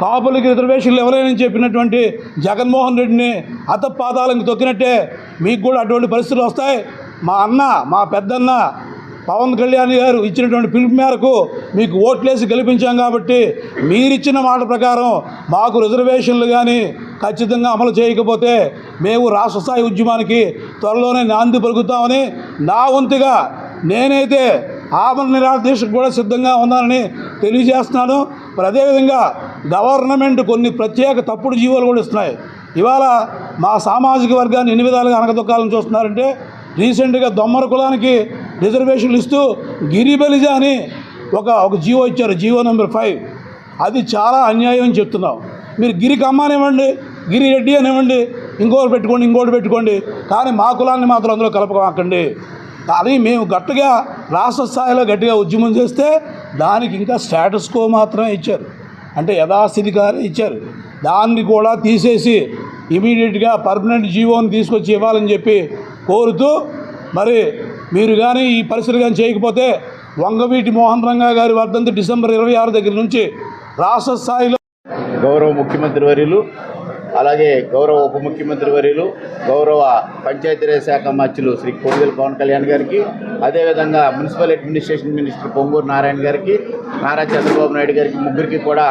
కాపులకి రిజర్వేషన్లు ఎవరైనా చెప్పినటువంటి జగన్మోహన్ రెడ్డిని అతపాదాలను తొక్కినట్టే మీకు కూడా అటువంటి పరిస్థితులు వస్తాయి. మా అన్న మా పెద్దన్న పవన్ కళ్యాణ్ గారు ఇచ్చినటువంటి పిలుపు మేరకు మీకు ఓట్లేసి గెలిపించాం కాబట్టి మీరిచ్చిన మాట ప్రకారం మాకు రిజర్వేషన్లు కానీ ఖచ్చితంగా అమలు చేయకపోతే మేము రాష్ట్ర స్థాయి ఉద్యమానికి త్వరలోనే నాంది పలుకుతామని నా వంతుగా నేనైతే ఆమరణ నిరాదేశకు కూడా సిద్ధంగా ఉన్నానని తెలియజేస్తున్నాను. మరి అదేవిధంగా గవర్నమెంట్ కొన్ని ప్రత్యేక తప్పుడు జీవోలు కూడా ఇస్తున్నాయి. ఇవాళ మా సామాజిక వర్గాన్ని ఎన్ని విధాలుగా అనగదొక్కాలని చూస్తున్నారంటే రీసెంట్గా దొమ్మర కులానికి రిజర్వేషన్లు ఇస్తూ గిరిబలిజా అని ఒక ఒక జీవో ఇచ్చారు జీవో నెంబర్ ఫైవ్. అది చాలా అన్యాయం అని చెప్తున్నాం. మీరు గిరికి అమ్మానివ్వండి గిరి రెడ్డి అనివ్వండి ఇంకోటి పెట్టుకోండి ఇంకోటి పెట్టుకోండి కానీ మా కులాన్ని మాత్రం అందులో కలపమాకండి. కానీ మేము గట్టిగా రాష్ట్ర స్థాయిలో గట్టిగా ఉద్యమం చేస్తే దానికి ఇంకా స్టేటస్ కో మాత్రమే ఇచ్చారు. అంటే యథాస్థితిగానే ఇచ్చారు. దాన్ని కూడా తీసేసి ఇమీడియట్గా పర్మనెంట్ జీవోని తీసుకొచ్చి ఇవ్వాలని చెప్పి కోరుతూ మరి మీరు కానీ ఈ పరిస్థితులు కానీ చేయకపోతే వంగవీటి మోహన్ రంగా గారి వర్ధంతి డిసెంబర్ ఇరవై ఆరు దగ్గర నుంచి రాష్ట్ర స్థాయిలో గౌరవ ముఖ్యమంత్రి వర్యులు అలాగే గౌరవ ఉప ముఖ్యమంత్రి వర్యులు గౌరవ పంచాయతీరాజ్ శాఖ మంత్రులు శ్రీ కోడిగల్ పవన్ కళ్యాణ్ గారికి అదేవిధంగా municipal administration minister Ponguru Narayana గారికి నారా చంద్రబాబు నాయుడు గారికి ముగ్గురికి కూడా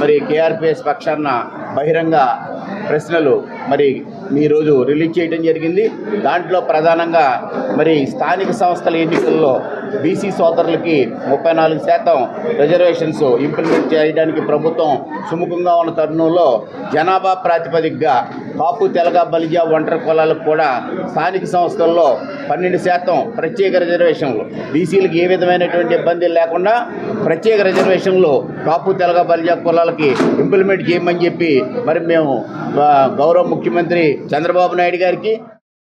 మరి కేఆర్పిఎస్ పక్షాన బహిరంగ ప్రశ్నలు మరి ఈరోజు రిలీజ్ చేయడం జరిగింది. దాంట్లో ప్రధానంగా మరి స్థానిక సంస్థల ఎన్నికల్లో బీసీ సోదరులకి ముప్పై నాలుగు శాతం రిజర్వేషన్స్ ఇంప్లిమెంట్ చేయడానికి ప్రభుత్వం సుముఖంగా ఉన్న తరుణంలో జనాభా ప్రాతిపదికగా కాపు తెలగ బలిజ ఒంటరి కులాలకు కూడా స్థానిక సంస్థల్లో పన్నెండు శాతం ప్రత్యేక రిజర్వేషన్లు. బీసీలకు ఏ విధమైనటువంటి ఇబ్బంది లేకుండా ప్రత్యేక రిజర్వేషన్లు కాపు తెలగ బలిజ కులాలకి ఇంప్లిమెంట్ చేయమని చెప్పి మరి మేము గౌరవ ముఖ్యమంత్రి చంద్రబాబు నాయుడు గారికి